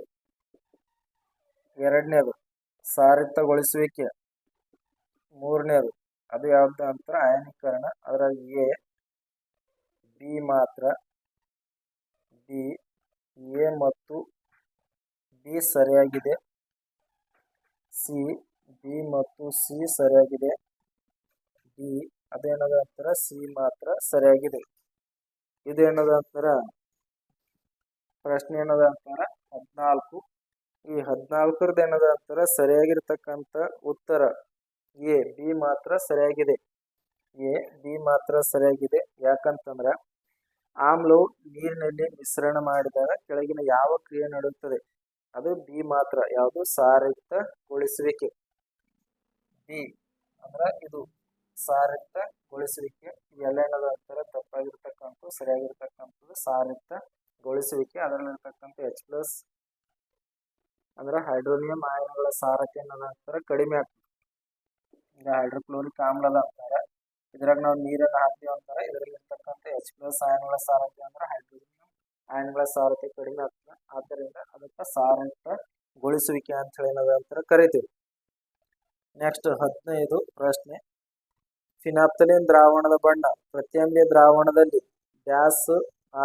ಎರಡನೇದು, ಸಾರಿತಗೊಳಿಸುವಿಕೆ. ಮೂರನೇದು, ಅದು ಯಾವ್ದು ಅಂತ ಅಯನೀಕರಣ. ಅದರಲ್ಲಿ ಎ, ಬಿ ಮಾತ್ರ. ಬಿ, ಎ ಮತ್ತು ಬಿ ಸರಿಯಾಗಿದೆ. ಸಿ ಬಿ ಮತ್ತು ಸಿ ಸರಿಯಾಗಿದೆ. ಡಿ ಅದೇನದ ಅಂತರ? ಸಿ ಮಾತ್ರ ಸರಿಯಾಗಿದೆ. ಇದೇನದ ಅಂತರ? ಪ್ರಶ್ನೆ ಏನದ ಅಂತಾರೆ? ಹದಿನಾಲ್ಕು. ಈ ಹದಿನಾಲ್ಕರದ್ದು ಏನದ ಅಂತಾರ? ಸರಿಯಾಗಿರ್ತಕ್ಕಂಥ ಉತ್ತರ. ಎ, ಬಿ ಮಾತ್ರ ಸರಿಯಾಗಿದೆ. ಎ, ಬಿ ಮಾತ್ರ ಸರಿಯಾಗಿದೆ. ಯಾಕಂತಂದ್ರೆ, ಆಮ್ಲವು ನೀರಿನಲ್ಲಿ ಮಿಶ್ರಣ ಮಾಡಿದಾಗ ಕೆಳಗಿನ ಯಾವ ಕ್ರಿಯೆ ನಡೆಯುತ್ತದೆ ಅದು ಬಿ ಮಾತ್ರ. ಯಾವುದು ಸಾರಯುಕ್ತಗೊಳಿಸುವಿಕೆ. ಬಿ ಅಂದ್ರೆ ಇದು ಸಾರಯುಕ್ತಗೊಳಿಸುವಿಕೆ ಇವೆಲ್ಲ ಏನದ ಅಂತಾರೆ ತಪ್ಪಾಗಿರ್ತಕ್ಕಂಥ, ಸರಿಯಾಗಿರ್ತಕ್ಕಂಥದ್ದು ಸಾರಯುಕ್ತಗೊಳಿಸುವಿಕೆ ಅದರಲ್ಲಿರ್ತಕ್ಕಂಥ ಎಚ್ ಪ್ಲಸ್ ಅಂದ್ರೆ ಹೈಡ್ರೋನಿಯಂ ಆಯನಗಳ ಸಾರತೆ ಏನದ ಅಂತಾರೆ ಕಡಿಮೆ ಆಗ್ತದೆ. ಈಗ ಹೈಡ್ರೋಕ್ಲೋರಿಕ್ ಆಮ್ಲದ ಅಂತಾರೆ, ಇದ್ರಾಗ ನಾವು ನೀರನ್ನು ಹಾಕ್ತೀವಿ ಅಂತಾರೆ, ಇದರಲ್ಲಿರ್ತಕ್ಕಂಥ ಎಚ್ ಪ್ಲಸ್ ಆಯನಗಳ ಸಾರತೆ ಅಂದ್ರೆ ಹೈಡ್ರೋನಿಯಂ ಆಯನಗಳ ಸಾರತೆ ಕಡಿಮೆ ಆಗ್ತದೆ. ಆದ್ದರಿಂದ ಅದಕ್ಕೆ ಸಾರಯುಕ್ತಗೊಳಿಸುವಿಕೆ ಅಂತ ಹೇಳಿ ಏನದ ಅಂತಾರೆ ಕರಿತೀವಿ. ನೆಕ್ಸ್ಟ್ ಹದಿನೈದು ಪ್ರಶ್ನೆ. ಫಿನಾಪ್ತಲಿನ್ ದ್ರಾವಣದ ಬಣ್ಣ ಪ್ರತ್ಯಾಮ್ಲೀಯ ದ್ರಾವಣದಲ್ಲಿ ಡ್ಯಾಸ್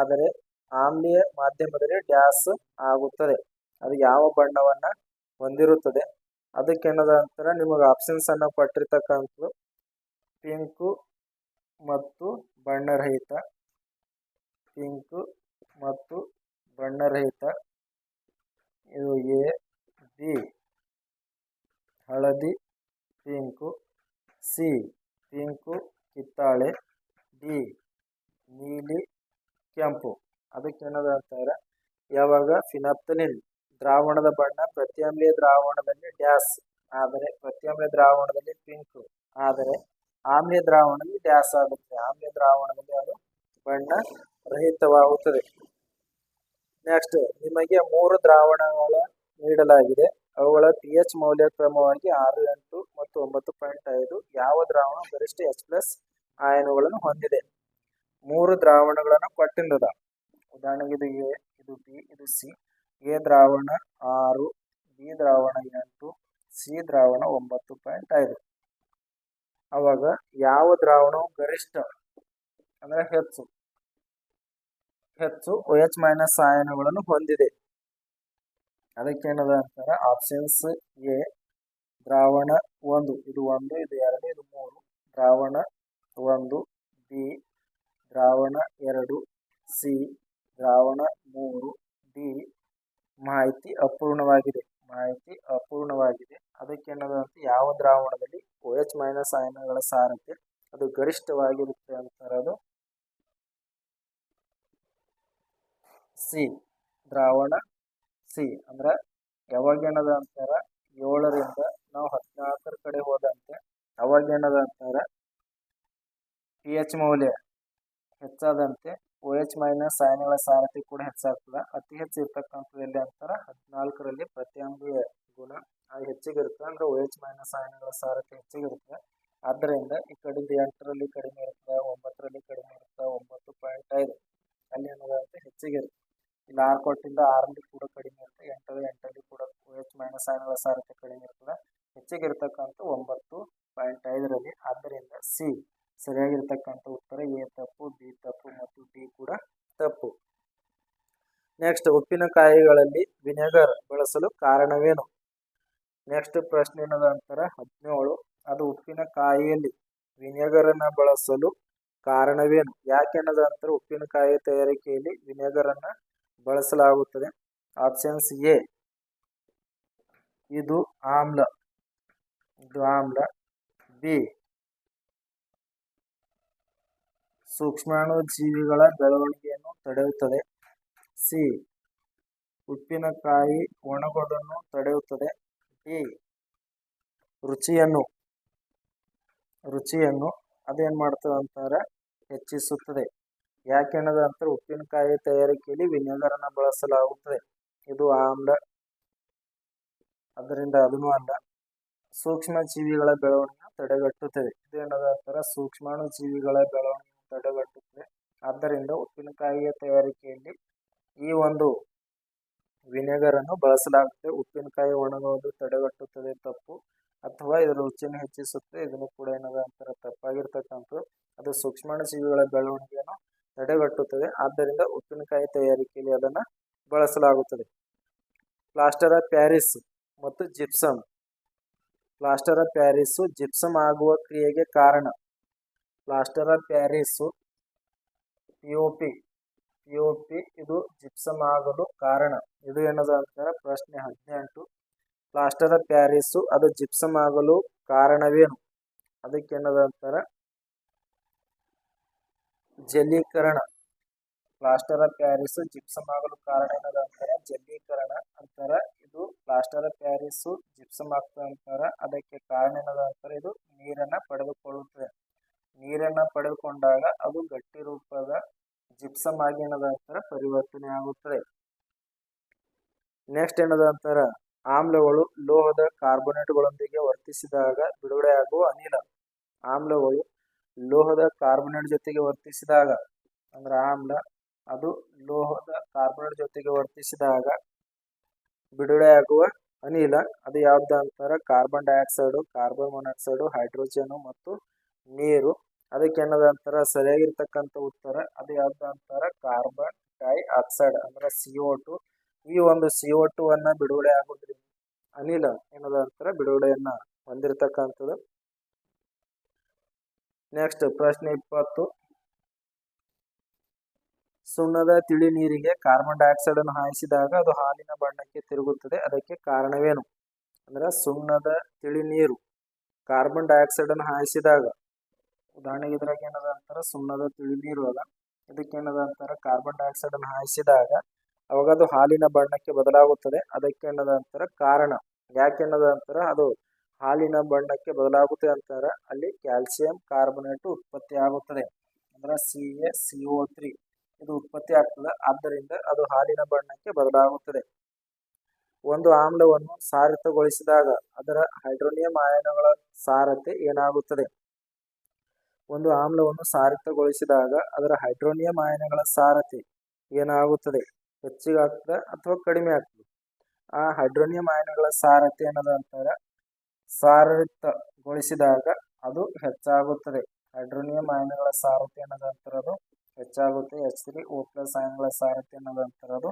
ಆದರೆ ಆಮ್ಲೀಯ ಮಾಧ್ಯಮದಲ್ಲಿ ಡ್ಯಾಸ್ ಆಗುತ್ತದೆ. ಅದು ಯಾವ ಬಣ್ಣವನ್ನು ಹೊಂದಿರುತ್ತದೆ? ಅದಕ್ಕೆ ಏನದ ಅಂತಾರೆ ನಿಮಗೆ ಆಪ್ಷನ್ಸ್ ಅನ್ನು ಕೊಟ್ಟಿರ್ತಕ್ಕಂಥದ್ದು ಪಿಂಕು ಮತ್ತು ಬಣ್ಣರಹಿತ. ಪಿಂಕು ಮತ್ತು ಬಣ್ಣರಹಿತ. ಇದು ಎ, ಬಿ, ಹಳದಿ ಪಿಂಕು, ಸಿ, ಪಿಂಕು, ಕಿತ್ತಾಳೆ, ಡಿ, ನೀಲಿ, ಕೆಂಪು. ಅದಕ್ಕೆ ಏನದ ಅಂತಾರೆ? ಯಾವಾಗ? ಫಿನಾಪ್ತಲಿನ್ ದ್ರಾವಣದ ಬಣ್ಣ ಪ್ರತ್ಯಾಮ್ಲೀಯ ದ್ರಾವಣದಲ್ಲಿ ಡ್ಯಾಸ್. ಆದರೆ ಪ್ರತ್ಯಾಮ್ಲೀಯ ದ್ರಾವಣದಲ್ಲಿ ಪಿಂಕು. ಆದರೆ ಆಮ್ಲೀಯ ದ್ರಾವಣದಲ್ಲಿ ಡ್ಯಾಸ್ ಆಗುತ್ತೆ. ಆಮ್ಲೀಯ ದ್ರಾವಣದಲ್ಲಿ ಅದು ಬಣ್ಣ ರಹಿತವಾಗುತ್ತದೆ. ನೆಕ್ಸ್ಟ್, ನಿಮಗೆ ಮೂರು ದ್ರಾವಣಗಳ ನೀಡಲಾಗಿದೆ. ಅವುಗಳ ಪಿ ಎಚ್ ಮೌಲ್ಯ ಕ್ರಮವಾಗಿ ಆರು ಎಂಟು ಮತ್ತು ಒಂಬತ್ತು ಪಾಯಿಂಟ್ ಐದು ಯಾವ ದ್ರಾವಣ ಗರಿಷ್ಠ ಎಚ್ ಪ್ಲಸ್ ಆಯನಗಳನ್ನು ಹೊಂದಿದೆ? ಮೂರು ದ್ರಾವಣಗಳನ್ನು ಕೊಟ್ಟಿಂದದ. ಉದಾಹರಣೆಗೆ ಇದು ಎ ಇದು ಬಿ ಇದು ಸಿ ಎ ದ್ರಾವಣ ಆರು ಬಿ ದ್ರಾವಣ ಎಂಟು ಸಿ ದ್ರಾವಣ ಒಂಬತ್ತು ಪಾಯಿಂಟ್ ಐದು. ಅವಾಗ ಯಾವ ದ್ರಾವಣವು ಗರಿಷ್ಠ? ಅಂದ್ರೆ ಹೆಚ್ಚು ಹೆಚ್ಚು ಒ ಎಚ್ ಮೈನಸ್ ಆಯನಗಳನ್ನು ಹೊಂದಿದೆ. ಅದಕ್ಕೇನದ ಅಂತಾರೆ? ಆಪ್ಷನ್ಸ್ ಎ ದ್ರಾವಣ ಒಂದು. ಇದು ಒಂದು, ಇದು ಎರಡು, ಇದು ಮೂರು. ದ್ರಾವಣ ಒಂದು ಬಿ ದ್ರಾವಣ ಎರಡು ಸಿ ದ್ರಾವಣ ಮೂರು. ಡಿ ಮಾಹಿತಿ ಅಪೂರ್ಣವಾಗಿದೆ. ಮಾಹಿತಿ ಅಪೂರ್ಣವಾಗಿದೆ. ಅದಕ್ಕೇನದಂತೆ ಯಾವ ದ್ರಾವಣದಲ್ಲಿ ಒ ಎಚ್ ಮೈನಸ್ ಆಯನಗಳ ಸಾರತೆ ಅದು ಗರಿಷ್ಠವಾಗಿರುತ್ತೆ ಅಂತಾರದು? ಸಿ ದ್ರಾವಣ ಸಿ ಅಂದ್ರೆ ಯಾವಾಗೇನದ ಅಂತಾರ ಏಳರಿಂದ ನಾವು ಹದಿನಾಲ್ಕರ ಕಡೆ ಹೋದಂತೆ ಅವಾಗೇನದ ಅಂತಾರ ಪಿ ಎಚ್ ಮೌಲ್ಯ ಹೆಚ್ಚಾದಂತೆ ಓ ಎಚ್ ಮೈನಸ್ ಸಾಯನಗಳ ಸಾರಥಿ ಕೂಡ ಹೆಚ್ಚಾಗ್ತದೆ. ಅತಿ ಹೆಚ್ಚು ಇರ್ತಕ್ಕಂಥದ್ದು ಎಲ್ಲಿ ಅಂತಾರ ಹದಿನಾಲ್ಕರಲ್ಲಿ ಪ್ರತಿಯೊಂದು ಗುಣ ಅದು ಅಂದ್ರೆ ಓ ಎಚ್ ಮೈನಸ್ ಸಾಯನಗಳ ಸಾರಥಿ ಹೆಚ್ಚಿಗಿರುತ್ತೆ. ಆದ್ದರಿಂದ ಈ ಕಡೆಯಿಂದ ಎಂಟರಲ್ಲಿ ಕಡಿಮೆ ಇರುತ್ತೆ ಒಂಬತ್ತರಲ್ಲಿ ಕಡಿಮೆ ಇರುತ್ತೆ ಒಂಬತ್ತು ಪಾಯಿಂಟ್ ಐದು ಅಲ್ಲಿ ಏನದಂತೆ ಹೆಚ್ಚಿಗಿರುತ್ತೆ. ಇಲ್ಲಿ ಆರು ಕೊಟ್ಟಿಂದ ಆರಲ್ಲಿ ಕೂಡ ಕಡಿಮೆ ಇರುತ್ತೆ ಎಂಟು ಎಂಟಲ್ಲಿ ಕೂಡ ಎಚ್ ಮೈನಸ್ ಆಯನಗಳ ಸಾರಥಿ ಕಡಿಮೆ ಇರ್ತದೆ. ಹೆಚ್ಚಿಗೆ ಇರತಕ್ಕಂಥ ಒಂಬತ್ತು ಪಾಯಿಂಟ್ ಐದರಲ್ಲಿ ಆದ್ದರಿಂದ ಸಿ ಸರಿಯಾಗಿರ್ತಕ್ಕಂಥ ಉತ್ತರ ಎ ತಪ್ಪು, ಬಿ ತಪ್ಪು ಮತ್ತು ಡಿ ಕೂಡ ತಪ್ಪು. ನೆಕ್ಸ್ಟ್ ಉಪ್ಪಿನಕಾಯಿಗಳಲ್ಲಿ ವಿನೆಗರ್ ಬಳಸಲು ಕಾರಣವೇನು? ನೆಕ್ಸ್ಟ್ ಪ್ರಶ್ನೆ ಏನದ ಅಂತಾರೆ? ಹದಿನೇಳು. ಅದು ಉಪ್ಪಿನಕಾಯಿಯಲ್ಲಿ ವಿನೆಗರನ್ನು ಬಳಸಲು ಕಾರಣವೇನು? ಯಾಕೆನ್ನದ ನಂತರ ಉಪ್ಪಿನಕಾಯಿ ತಯಾರಿಕೆಯಲ್ಲಿ ವಿನೆಗರನ್ನು ಬಳಸಲಾಗುತ್ತದೆ. ಆಪ್ಷನ್ಸ್ ಎ ಇದು ಆಮ್ಲ. ಇದು ಆಮ್ಲ. ಬಿ ಸೂಕ್ಷ್ಮಾಣು ಜೀವಿಗಳ ಬೆಳವಣಿಗೆಯನ್ನು ತಡೆಯುತ್ತದೆ. ಸಿ ಉಪ್ಪಿನಕಾಯಿ ಒಣಗೋದನ್ನು ತಡೆಯುತ್ತದೆ. ಡಿ ರುಚಿಯನ್ನು ರುಚಿಯನ್ನು ಅದೇನು ಮಾಡ್ತದೆ ಅಂತಾರೆ ಹೆಚ್ಚಿಸುತ್ತದೆ. ಯಾಕೆನ್ನದ ಅಂತಾರೆ ಉಪ್ಪಿನಕಾಯಿ ತಯಾರಿಕೆಯಲ್ಲಿ ವಿನೆಗರನ್ನು ಬಳಸಲಾಗುತ್ತದೆ. ಇದು ಆಮ್ಲ. ಅದರಿಂದ ಅದನ್ನು ಅಲ್ಲ ಸೂಕ್ಷ್ಮ ಜೀವಿಗಳ ಬೆಳವಣಿಗೆ ತಡೆಗಟ್ಟುತ್ತದೆ. ಇದೇನದ ಅಂತಾರೆ ಸೂಕ್ಷ್ಮಾಣು ಜೀವಿಗಳ ಬೆಳವಣಿಗೆ ತಡೆಗಟ್ಟುತ್ತದೆ. ಆದ್ದರಿಂದ ಉಪ್ಪಿನಕಾಯಿಯ ತಯಾರಿಕೆಯಲ್ಲಿ ಈ ಒಂದು ವಿನೆಗರನ್ನು ಬಳಸಲಾಗುತ್ತದೆ ಉಪ್ಪಿನಕಾಯಿ ಒಣಗುವುದು ತಡೆಗಟ್ಟುತ್ತದೆ ತಪ್ಪು, ಅಥವಾ ಇದರ ರುಚಿಯನ್ನು ಹೆಚ್ಚಿಸುತ್ತೆ. ಇದನ್ನು ಕೂಡ ಏನದ ಅಂತಾರೆ ತಪ್ಪಾಗಿರ್ತಕ್ಕಂಥದ್ದು. ಅದು ಸೂಕ್ಷ್ಮಾಣು ಜೀವಿಗಳ ಬೆಳವಣಿಗೆಯನ್ನು ತಡೆಗಟ್ಟುತ್ತದೆ. ಆದ್ದರಿಂದ ಉಪ್ಪಿನಕಾಯಿ ತಯಾರಿಕೆಯಲ್ಲಿ ಅದನ್ನು ಬಳಸಲಾಗುತ್ತದೆ. ಪ್ಲಾಸ್ಟರ್ ಆಫ್ ಪ್ಯಾರಿಸ್ ಮತ್ತು gypsum plaster of Paris gypsum ಆಗುವ ಕ್ರಿಯೆಗೆ ಕಾರಣ. Plaster of Paris P O P P O P ಇದು ಜಿಪ್ಸಮ್ ಆಗಲು ಕಾರಣ. ಇದು ಏನದ ಅಂತಾರೆ? ಪ್ರಶ್ನೆ ಹದಿನೆಂಟು. ಪ್ಲಾಸ್ಟರ್ ಆಫ್ ಪ್ಯಾರಿಸ್ಸು ಅದು ಜಿಪ್ಸಮ್ ಆಗಲು ಕಾರಣವೇನು? ಅದಕ್ಕೆ ಏನದ ಅಂತಾರೆ? ಜಲೀಕರಣ. ಪ್ಲಾಸ್ಟರ್ ಆಫ್ ಪ್ಯಾರಿಸ್, ಜಿಪ್ಸಮ್ ಆಗಲು ಕಾರಣ ಏನದ ಅಂತಾರೆ? ಜಲೀಕರಣ ಅಂತಾರ. ಇದು ಪ್ಲಾಸ್ಟರ್ ಆಫ್ ಪ್ಯಾರಿಸ್, ಜಿಪ್ಸಮ್ ಆಗ್ತದೆ ಅಂತಾರ. ಅದಕ್ಕೆ ಕಾರಣ ಏನದ ಅಂತಾರೆ? ಇದು ನೀರನ್ನ ಪಡೆದುಕೊಳ್ಳುತ್ತದೆ. ನೀರನ್ನ ಪಡೆದುಕೊಂಡಾಗ ಅದು ಗಟ್ಟಿ ರೂಪದ ಜಿಪ್ಸಮ್ ಆಗಿ ಏನದ ಅಂತಾರೆ? ಪರಿವರ್ತನೆ ಆಗುತ್ತದೆ. ನೆಕ್ಸ್ಟ್ ಏನದ ಅಂತಾರ? ಆಮ್ಲಗಳು ಲೋಹದ ಕಾರ್ಬೋನೇಟ್ಗಳೊಂದಿಗೆ ವರ್ತಿಸಿದಾಗ ಬಿಡುಗಡೆ ಆಗುವ ಅನಿಲ. ಆಮ್ಲಗಳು ಲೋಹದ ಕಾರ್ಬನೇಟ್ ಜೊತೆಗೆ ವರ್ತಿಸಿದಾಗ, ಅಂದ್ರೆ ಆಮ್ಲ ಅದು ಲೋಹದ ಕಾರ್ಬನೇಟ್ ಜೊತೆಗೆ ವರ್ತಿಸಿದಾಗ ಬಿಡುಗಡೆಯಾಗುವ ಅನಿಲ, ಅದು ಯಾವ್ದು ಅಂತಾರೆ? Carbon dioxide carbon monoxide hydrogen ಮತ್ತು ನೀರು. ಅದಕ್ಕೆ ಏನದ ಅಂತಾರೆ? ಸರಿಯಾಗಿರ್ತಕ್ಕಂಥ ಉತ್ತರ, ಅದು ಯಾವ್ದು ಅಂತಾರೆ? ಕಾರ್ಬನ್ ಡೈ ಆಕ್ಸೈಡ್ ಅಂದ್ರೆ ಸಿ ಒ ಈ ಒಂದು ಸಿ ಒ ಅನ್ನ ಬಿಡುಗಡೆ ಆಗೋದ್ರಿಂದ ಅನಿಲ ಏನದ ಅಂತಾರೆ? ಬಿಡುಗಡೆಯನ್ನ ಹೊಂದಿರತಕ್ಕಂಥದ್ದು. ನೆಕ್ಸ್ಟ್ ಪ್ರಶ್ನೆ ಇಪ್ಪತ್ತು. ಸುಣ್ಣದ ತಿಳಿ ನೀರಿಗೆ ಕಾರ್ಬನ್ ಡೈಆಕ್ಸೈಡ್ ಅನ್ನು ಹಾಯಿಸಿದಾಗ ಅದು ಹಾಲಿನ ಬಣ್ಣಕ್ಕೆ ತಿರುಗುತ್ತದೆ. ಅದಕ್ಕೆ ಕಾರಣವೇನು? ಅಂದ್ರೆ ಸುಣ್ಣದ ತಿಳಿ ನೀರು ಕಾರ್ಬನ್ ಡೈಆಕ್ಸೈಡ್ ಅನ್ನು ಹಾಯಿಸಿದಾಗ. ಉದಾಹರಣೆಗೆ ಇದ್ರಾಗ ಏನದ ಅಂತಾರೆ? ಸುಣ್ಣದ ತಿಳಿ ನೀರು ಅದ. ಇದಕ್ಕೇನದ ಅಂತಾರೆ? ಕಾರ್ಬನ್ ಡೈಆಕ್ಸೈಡ್ ಅನ್ನು ಹಾಯಿಸಿದಾಗ ಅವಾಗ ಅದು ಹಾಲಿನ ಬಣ್ಣಕ್ಕೆ ಬದಲಾಗುತ್ತದೆ. ಅದಕ್ಕೆ ಏನದ ಅಂತಾರೆ? ಕಾರಣ. ಯಾಕೆ ಅಂತಾರ ಅಂತಾರೆ? ಅದು ಹಾಲಿನ ಬಣ್ಣಕ್ಕೆ ಬದಲಾಗುತ್ತೆ ಅಂತಾರೆ. ಅಲ್ಲಿ ಕ್ಯಾಲ್ಸಿಯಂ ಕಾರ್ಬೋನೇಟ್ ಉತ್ಪತ್ತಿ ಆಗುತ್ತದೆ. ಅಂದ್ರೆ C A C O three ಇದು ಉತ್ಪತ್ತಿ ಆಗ್ತದೆ. ಆದ್ದರಿಂದ ಅದು ಹಾಲಿನ ಬಣ್ಣಕ್ಕೆ ಬದಲಾಗುತ್ತದೆ. ಒಂದು ಆಮ್ಲವನ್ನು ಸಾರಿತಗೊಳಿಸಿದಾಗ ಅದರ ಹೈಡ್ರೋನಿಯಂ ಆಯನಗಳ ಸಾರತೆ ಏನಾಗುತ್ತದೆ? ಒಂದು ಆಮ್ಲವನ್ನು ಸಾರಿತಗೊಳಿಸಿದಾಗ ಅದರ ಹೈಡ್ರೋನಿಯಂ ಆಯನಗಳ ಸಾರತೆ ಏನಾಗುತ್ತದೆ? ಹೆಚ್ಚಿಗೆ ಆಗ್ತದೆ ಅಥವಾ ಕಡಿಮೆ ಆಗ್ತದೆ ಆ ಹೈಡ್ರೋನಿಯಂ ಆಯನಗಳ ಸಾರತೆ ಏನದ ಅಂತಾರೆ ಸಾರಿತಗೊಳಿಸಿದಾಗ ಅದು ಹೆಚ್ಚಾಗುತ್ತದೆ. ಹೈಡ್ರೋನಿಯಂ ಅಯನಗಳ ಸಾರತೆ ಅದು ಹೆಚ್ಚಾಗುತ್ತೆ. ಎಚ್ ತ್ರೀ ಓ ಪ್ಲಸ್ ಅಯನಗಳ ಸಾರತೆ ಅದು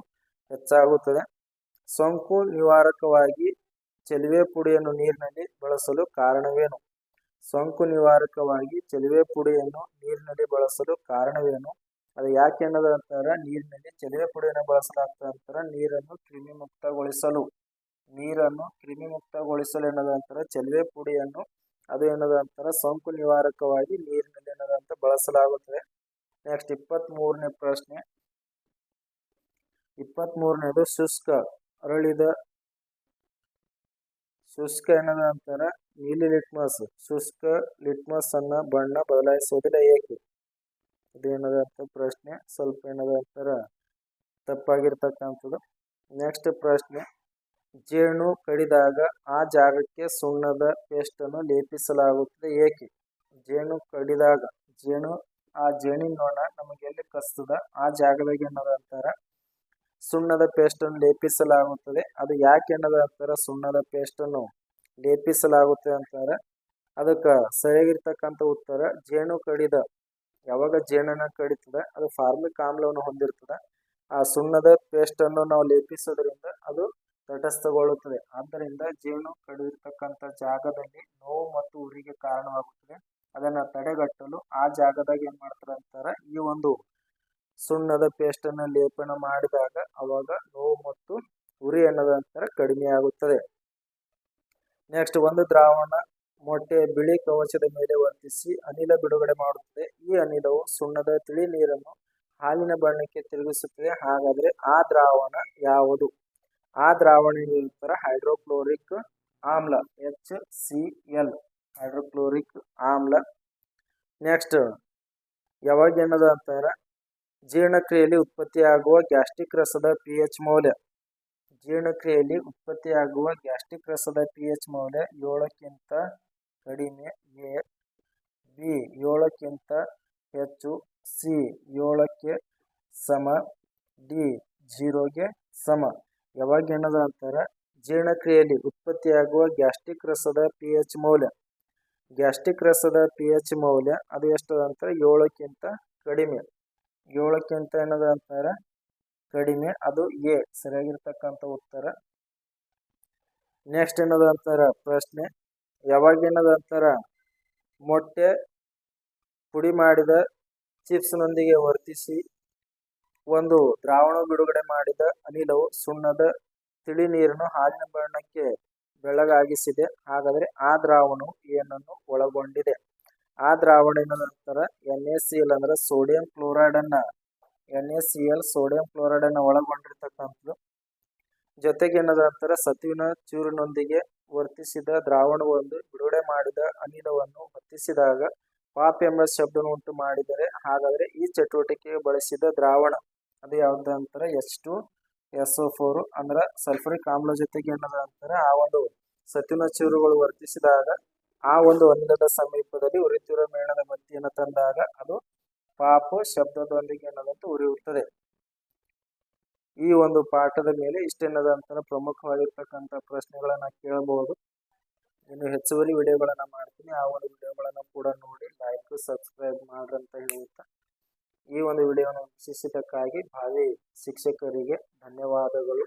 ಹೆಚ್ಚಾಗುತ್ತದೆ. ಸೋಂಕು ನಿವಾರಕವಾಗಿ ಚೆಲುವೆ ಪುಡಿಯನ್ನು ನೀರಿನಲ್ಲಿ ಬಳಸಲು ಕಾರಣವೇನು? ಸೋಂಕು ನಿವಾರಕವಾಗಿ ಚೆಲುವೆ ಪುಡಿಯನ್ನು ನೀರಿನಲ್ಲಿ ಬಳಸಲು ಕಾರಣವೇನು? ಅದು ಯಾಕೆ ಅನ್ನೋದು ಅಂತಾರ ನೀರಿನಲ್ಲಿ ಚೆಲುವೆ ಪುಡಿಯನ್ನು ಬಳಸಲಾಗ್ತದೆ ಅಂತಾರ ನೀರನ್ನು ಕ್ರಿಮಿಮುಕ್ತಗೊಳಿಸಲು. ನೀರನ್ನು ಕ್ರಿಮಿಮುಕ್ತಗೊಳಿಸಲು ಏನದ ಅಂತರ ಚೆಲುವೆ ಪುಡಿಯನ್ನು ಅದು ಏನದ ಅಂತರ ಸೋಂಕು ನಿವಾರಕವಾಗಿ ನೀರಿನಲ್ಲಿ ಏನದ ಅಂತ ಬಳಸಲಾಗುತ್ತದೆ. ನೆಕ್ಸ್ಟ್ ಇಪ್ಪತ್ತ್ ಮೂರನೇ ಪ್ರಶ್ನೆ. ಇಪ್ಪತ್ತ್ ಮೂರನೇದು ಶುಷ್ಕ ಅರಳಿದ ಶುಷ್ಕ ಏನದ ಅಂತರ ನೀಲಿ ಲಿಟ್ಮಸ್, ಶುಷ್ಕ ಲಿಟ್ಮಸ್ ಅನ್ನ ಬಣ್ಣ ಬದಲಾಯಿಸುವುದಿಲ್ಲ ಏಕೆ? ಅದು ಏನದ ಅಂತ ಪ್ರಶ್ನೆ, ಸ್ವಲ್ಪ ಏನದ ಅಂತರ ತಪ್ಪಾಗಿರ್ತಕ್ಕಂಥದ್ದು. ನೆಕ್ಸ್ಟ್ ಪ್ರಶ್ನೆ. ಜೇನು ಕಡಿದಾಗ ಆ ಜಾಗಕ್ಕೆ ಸುಣ್ಣದ ಪೇಸ್ಟನ್ನು ಲೇಪಿಸಲಾಗುತ್ತದೆ. ಏಕೆ? ಜೇನು ಕಡಿದಾಗ, ಜೇನು, ಆ ಜೇನಿನ ನೋಣ ನಮಗೆ ಎಲ್ಲಿ ಕಸ್ತದ? ಆ ಜಾಗದಾಗ ಏನದ ಅಂತಾರ ಸುಣ್ಣದ ಪೇಸ್ಟನ್ನು ಲೇಪಿಸಲಾಗುತ್ತದೆ. ಅದು ಯಾಕೆ ಏನದ ಅಂತಾರ? ಸುಣ್ಣದ ಪೇಸ್ಟನ್ನು ಲೇಪಿಸಲಾಗುತ್ತೆ ಅಂತಾರೆ. ಅದಕ್ಕೆ ಸರಿಯಾಗಿರ್ತಕ್ಕಂಥ ಉತ್ತರ, ಜೇನು ಕಡಿದ, ಯಾವಾಗ ಜೇನನ್ನ ಕಡಿತದ, ಅದು ಫಾರ್ಮಿಕ್ ಆಮ್ಲವನ್ನು ಹೊಂದಿರ್ತದೆ. ಆ ಸುಣ್ಣದ ಪೇಸ್ಟನ್ನು ನಾವು ಲೇಪಿಸೋದ್ರಿಂದ ಅದು ತಟಸ್ಥಗೊಳ್ಳುತ್ತದೆ. ಆದ್ದರಿಂದ ಜೇನು ಕಡಿದಿರ್ತಕ್ಕಂಥ ಜಾಗದಲ್ಲಿ ನೋವು ಮತ್ತು ಉರಿಗೆ ಕಾರಣವಾಗುತ್ತದೆ. ಅದನ್ನ ತಡೆಗಟ್ಟಲು ಆ ಜಾಗದಾಗ ಏನು ಮಾಡ್ತಾರೆ ಅಂತಾರೆ, ಈ ಒಂದು ಸುಣ್ಣದ ಪೇಸ್ಟನ್ನು ಲೇಪನ ಮಾಡಿದಾಗ ಅವಾಗ ನೋವು ಮತ್ತು ಉರಿ ಅನ್ನೋದಂತರ ಕಡಿಮೆ ಆಗುತ್ತದೆ ನೆಕ್ಸ್ಟ್ ಒಂದು ದ್ರಾವಣ ಮೊಟ್ಟೆ ಬಿಳಿ ಕವಚದ ಮೇಲೆ ವರ್ತಿಸಿ ಅನಿಲ ಬಿಡುಗಡೆ ಮಾಡುತ್ತದೆ. ಈ ಅನಿಲವು ಸುಣ್ಣದ ತಿಳಿ ನೀರನ್ನು ಹಾಲಿನ ಬಣ್ಣಕ್ಕೆ ತಿರುಗಿಸುತ್ತದೆ. ಹಾಗಾದ್ರೆ ಆ ದ್ರಾವಣ ಯಾವುದು? ಆ ದ್ರಾವಣ ನಂತರ ಹೈಡ್ರೋಕ್ಲೋರಿಕ್ ಆಮ್ಲ ಎಚ್ ಸಿ ಎಲ್ ಹೈಡ್ರೋಕ್ಲೋರಿಕ್ ಆಮ್ಲ. ನೆಕ್ಸ್ಟ್ ಯಾವಾಗ ಏನದ ಅಂತಾರ? ಜೀರ್ಣಕ್ರಿಯೆಯಲ್ಲಿ ಉತ್ಪತ್ತಿಯಾಗುವ ಗ್ಯಾಸ್ಟ್ರಿಕ್ ರಸದ ಪಿ ಎಚ್ ಮೌಲ್ಯ. ಜೀರ್ಣಕ್ರಿಯೆಯಲ್ಲಿ ಉತ್ಪತ್ತಿಯಾಗುವ ಗ್ಯಾಸ್ಟ್ರಿಕ್ ರಸದ ಪಿ ಎಚ್ ಮೌಲ್ಯ ಏಳಕ್ಕಿಂತ ಕಡಿಮೆ ಎ ಬಿ ಏಳಕ್ಕಿಂತ ಹೆಚ್ಚು ಸಿ ಏಳಕ್ಕೆ ಸಮ ಡಿ ಜೀರೋಗೆ ಸಮ. ಯಾವಾಗ ಏನದ ಅಂತಾರೆ ಜೀರ್ಣಕ್ರಿಯೆಯಲ್ಲಿ ಉತ್ಪತ್ತಿಯಾಗುವ ಗ್ಯಾಸ್ಟ್ರಿಕ್ ರಸದ ಪಿ ಎಚ್ ಮೌಲ್ಯ. ಗ್ಯಾಸ್ಟ್ರಿಕ್ ರಸದ ಪಿ ಎಚ್ ಮೌಲ್ಯ ಅದು ಎಷ್ಟು ಅಂತ ಏಳಕ್ಕಿಂತ ಕಡಿಮೆ. ಏಳಕ್ಕಿಂತ ಏನದ ಅಂತಾರೆ ಕಡಿಮೆ, ಅದು ಎ. ಸರಿಯಾಗಿರ್ತಕ್ಕಂಥ ಉತ್ತರ. ನೆಕ್ಸ್ಟ್ ಏನದ ಅಂತಾರ ಪ್ರಶ್ನೆ. ಯಾವಾಗ ಏನದ ಅಂತಾರ ಮೊಟ್ಟೆ ಪುಡಿ ಮಾಡಿದ ಚಿಪ್ಸ್ನೊಂದಿಗೆ ವರ್ತಿಸಿ ಒಂದು ದ್ರಾವಣ ಬಿಡುಗಡೆ ಮಾಡಿದ ಅನಿಲವು ಸುಣ್ಣದ ತಿಳಿ ನೀರನ್ನು ಹಾಲಿನ ಬಣ್ಣಕ್ಕೆ ಬೆಳಗಾಗಿಸಿದೆ. ಹಾಗಾದರೆ ಆ ದ್ರಾವಣವು ಏನನ್ನು ಒಳಗೊಂಡಿದೆ? ಆ ದ್ರಾವಣದ ನಂತರ ಎನ್ ಎಸ್ ಸಿ ಎಲ್ ಅಂದ್ರೆ ಸೋಡಿಯಂ ಕ್ಲೋರೈಡ್ ಅನ್ನ N S C L sodium chloride ಅನ್ನ ಒಳಗೊಂಡಿರ್ತಕ್ಕಂಥದ್ದು. ಜೊತೆಗೆ ಏನದ ನಂತರ ಸತುವಿನ ಚೂರಿನೊಂದಿಗೆ ವರ್ತಿಸಿದ ದ್ರಾವಣವೊಂದು ಬಿಡುಗಡೆ ಮಾಡಿದ ಅನಿಲವನ್ನು ಹೊತ್ತಿಸಿದಾಗ ಪಾಪ್ ಎಂಬ ಶಬ್ದವನ್ನು ಉಂಟು ಮಾಡಿದರೆ ಹಾಗಾದರೆ ಈ ಚಟುವಟಿಕೆಗೆ ಬಳಸಿದ ದ್ರಾವಣ. ಅದು ಯಾವ್ದು ಅಂತಾರೆ? H two, S O four ಅಂದ್ರೆ ಸಲ್ಫರಿಕ್ ಆಮ್ಲ ಜೊತೆಗೆ ಏನದ ಅಂತಾರೆ? ಆ ಒಂದು ಸತಿನ ಚೂರುಗಳು ವರ್ತಿಸಿದಾಗ, ಆ ಒಂದು ಅನಿಲದ ಸಮೀಪದಲ್ಲಿ ಉರಿತಿರುವ ಮೇಣದ ಬತ್ತಿಯನ್ನು ತಂದಾಗ ಅದು ಪಾಪ ಶಬ್ದದೊಂದಿಗೆ ಏನದಂತ ಉರಿಯುತ್ತದೆ. ಈ ಒಂದು ಪಾಠದ ಮೇಲೆ ಇಷ್ಟೇನದ ಅಂತ ಪ್ರಮುಖವಾಗಿರ್ತಕ್ಕಂಥ ಪ್ರಶ್ನೆಗಳನ್ನ ಕೇಳಬಹುದು ಇನ್ನು ಹೆಚ್ಚುವರಿ ವಿಡಿಯೋಗಳನ್ನ ಮಾಡ್ತೀನಿ. ಆ ಒಂದು ವಿಡಿಯೋಗಳನ್ನ ಕೂಡ ನೋಡಿ ಲೈಕ್ ಸಬ್ಸ್ಕ್ರೈಬ್ ಮಾಡ್ರಿ ಅಂತ ಹೇಳುತ್ತಾ ಈ ಒಂದು ವಿಡಿಯೋವನ್ನು ವೀಕ್ಷಿಸಿದ್ದಕ್ಕಾಗಿ ಭಾವಿ ಶಿಕ್ಷಕರಿಗೆ ಧನ್ಯವಾದಗಳು.